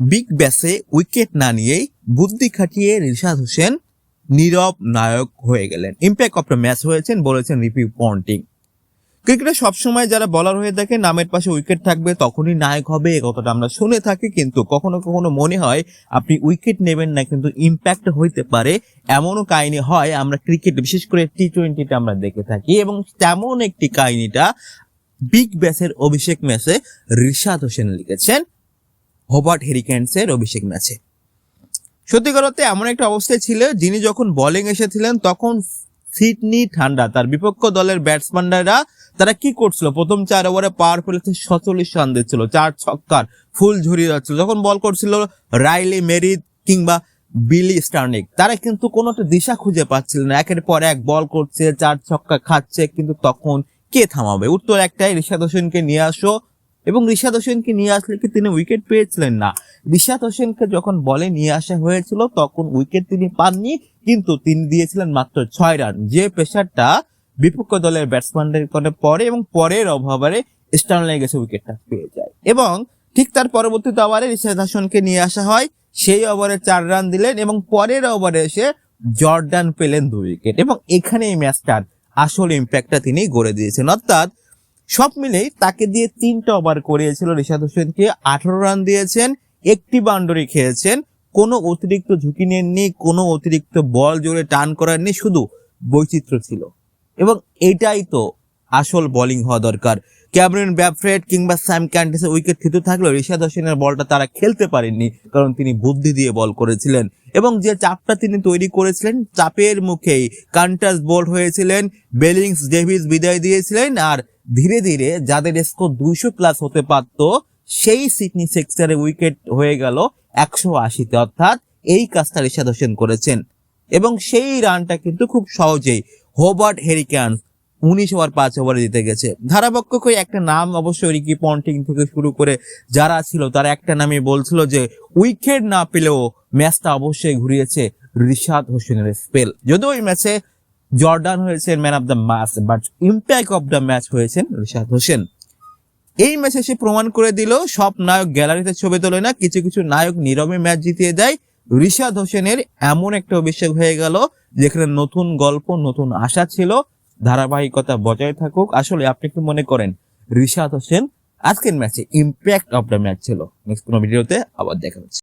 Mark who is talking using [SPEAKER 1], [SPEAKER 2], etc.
[SPEAKER 1] Big ব্যাসে wicket না নিয়েই বুদ্ধি খাটিয়ে রিশাদ হোসেন নীরব নায়ক হয়ে গেলেন। ইম্প্যাক্ট অফ দ্য ম্যাচ হয়েছেন, বলেছেন রিপিউ পন্টিং। ক্রিকেটে সবসময় যারা বলার হয়ে থাকে, নামের পাশে উইকেট থাকবে, তখনই নায়ক হবে, এ কথাটা আমরা শুনে থাকি, কিন্তু কখনো কখনো মনে হয় আপনি উইকেট নেবেন না, কিন্তু ইম্প্যাক্ট হইতে পারে। এমনও কাহিনী হয়, আমরা ক্রিকেট, বিশেষ করে টি টোয়েন্টিতে আমরা দেখে থাকি, এবং তেমন একটি কাহিনীটা বিগ ব্যাসের অভিষেক ম্যাচে রিশাদ হোসেন লিখেছেন। হোবার্ট হেরিকেন্সের অভিষেক ম্যাচে। সত্যিকার অর্থে এমন একটা অবস্থায় ছিল, যিনি যখন বোলিং এসেছিলেন, তখন সিডনি ঠান্ডা, তার বিপক্ষ দলের ব্যাটসম্যানরা তারা কি করছিল? প্রথম চার ওভারে পাওয়ার প্লেতে সচল্লিশ রান দিচ্ছিল, চার ছক্কার ফুল ঝরিয়ে যাচ্ছিল। যখন বল করছিল রাইলি মেরিদ কিংবা বিলি স্টার্নিক, তারা কিন্তু কোনো একটা দিশা খুঁজে পাচ্ছিল না। একের পর এক বল করছে, চার ছক্কা খাচ্ছে, কিন্তু তখন কে থামাবে? উত্তর একটাই, রিশাদ হোসেনকে নিয়ে আসো। এবং রিশাদ হোসেনকে নিয়ে আসলে কি তিনি উইকেট পেয়েছিলেন না? রিশাদ হোসেনকে যখন বলে নিয়ে আসা হয়েছিল, তখন উইকেট তিনি পাননি, কিন্তু তিনি দিয়েছিলেন মাত্র ছয় রান যে প্রেশারটা বিপক্ষ দলের ব্যাটসম্যানদের করে পরে এবং পরের অভাবে স্টার্ন গেছে উইকেটটা পেয়ে যায়। এবং ঠিক তার পরবর্তীতে ওভারে রিশাদ হাসানকে নিয়ে আসা হয়, সেই ওভারে চার রান দিলেন এবং পরের ওভারে এসে জর্ডান পেলেন দুই উইকেট এবং এখানে এই ম্যাচটার আসল ইম্প্যাক্টটা তিনি গড়ে দিয়েছেন। অর্থাৎ সব মিলেই তাকে দিয়ে তিনটা ওভার করিয়েছিল রিশাদ হোসেনকে। আঠারো রান দিয়েছেন, একটি বাউন্ডারি খেয়েছেন। কোনো অতিরিক্ত ঝুঁকি নেননি, কোনো অতিরিক্ত বল জোরে টান করাননি, শুধু বৈচিত্র্য ছিল। এবং এটাই তো আসল বোলিং হওয়া দরকার। ক্যামেরন ব্যাফ্রেড কিংবা স্যাম ক্যান্টিসের উইকেট খেতে থাকলেও রিশাদ হোসেনের বলটা তারা খেলতে পারেননি, কারণ তিনি বুদ্ধি দিয়ে বল করেছিলেন। এবং যে চাপটা তিনি তৈরি করেছিলেন, চাপের মুখেই কান্টাস বোল্ড হয়েছিলেন, বেলিংস ডেভিস বিদায় দিয়েছিলেন, আর ধীরে ধীরে যাদের স্কোর দুইশো প্লাস হতে পারত, সেই সিডনি সেক্সারে উইকেট হয়ে গেল একশো আশিতে। অর্থাৎ এই কাজটা রিশাদ হোসেন করেছেন। এবং সেই রানটা কিন্তু খুব সহজেই হোবার্ট হেরিক্যান্স উনিশ ওভার পাঁচ ওভারে জিতে গেছে। ধারাপক্ষই একটা নাম অবশ্যই রিকি পন্টিং থেকে শুরু করে যারা ছিল, তারা একটা নামই বলছিল যে, উইকেট না পেলেও ম্যাচটা অবশ্যই ঘুরিয়েছে রিশাদ হোসেনের স্পেল। যদিও ওই ম্যাচে জর্ডান হয়েছেন man of the match, but impact of the match হয়েছেন রিশাদ হোসেন। এই ম্যাচে সে প্রমাণ করে দিল, সব নায়ক গ্যালারিতে ছবি তোলে না, কিছু কিছু নায়ক নীরবে ম্যাচ জিতিয়ে দেয়। রিশাদ হোসেনের এমন একটা অভিষেক হয়ে গেল, যেখানে নতুন গল্প, নতুন আশা ছিল। ধারাবাহিকতা বজায় থাকুক। আসলে আপনি কি মনে করেন, রিশাদ হোসেন আজকের ম্যাচে ইম্প্যাক্ট অফ দ্য ম্যাচ ছিল? নেক্সট কোনো ভিডিওতে আবার দেখা হচ্ছে।